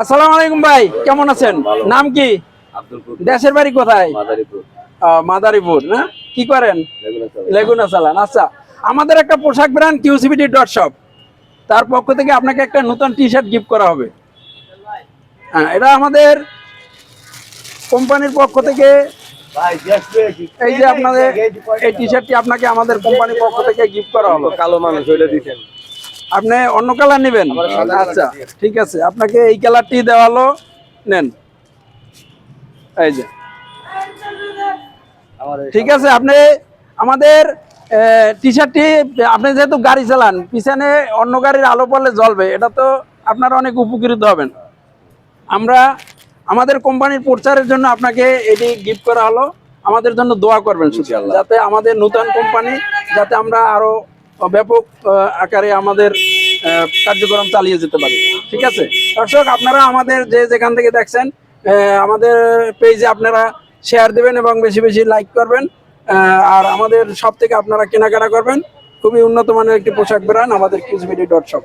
আসসালামু আলাইকুম ভাই কেমন আছেন? নাম কি? দেশের বাড়ি কোথায়? মাদারীপুর। না? কি করেন? লেগুনা চালান। আচ্ছা। আমাদের একটা পোশাক ব্র্যান্ড কিউসিবিটি ডট শপ তার পক্ষ থেকে আপনাকে একটা নতুন টি শার্ট গিফট করা হবে। হ্যাঁ এটা আমাদের কোম্পানির পক্ষ থেকে এই যে আপনাদের এই টি শার্টটি আপনাকে আমাদের কোম্পানির পক্ষ থেকে গিফট করা হলো। কালো মানুষ ওইটা দিচ্ছেন আপনি অন্য কালার নেবেন? আচ্ছা ঠিক আছে আপনাকে এই কালারটি দেওয়া হলো নেন। এই যে। ঠিক আছে আপনি আমাদের টি শার্টটি আপনি যেহেতু গাড়ি চালান পিছনে অন্য গাড়ির আলো পড়লে জ্বলবে এটা তো আপনারা অনেক উপকৃত হবেন। আমরা আমাদের কোম্পানির প্রচারের জন্য আপনাকে এটি গিফট করা হলো। আমাদের জন্য দোয়া করবেন যাতে আমাদের নতুন কোম্পানি যাতে আমরা আরও ব্যাপক আকারে আমাদের কার্যক্রম চালিয়ে যেতে পারি। ঠিক আছে? দর্শক, আপনারা আমাদের যে যেখান থেকে দেখছেন আমাদের পেজে আপনারা শেয়ার দেবেন এবং বেশি বেশি লাইক করবেন আর আমাদের সব থেকে আপনারা কেনাকাটা করবেন। খুবই উন্নত মানের একটি পোশাক ব্র্যান্ড আমাদের কিউজবিডি ডট শপ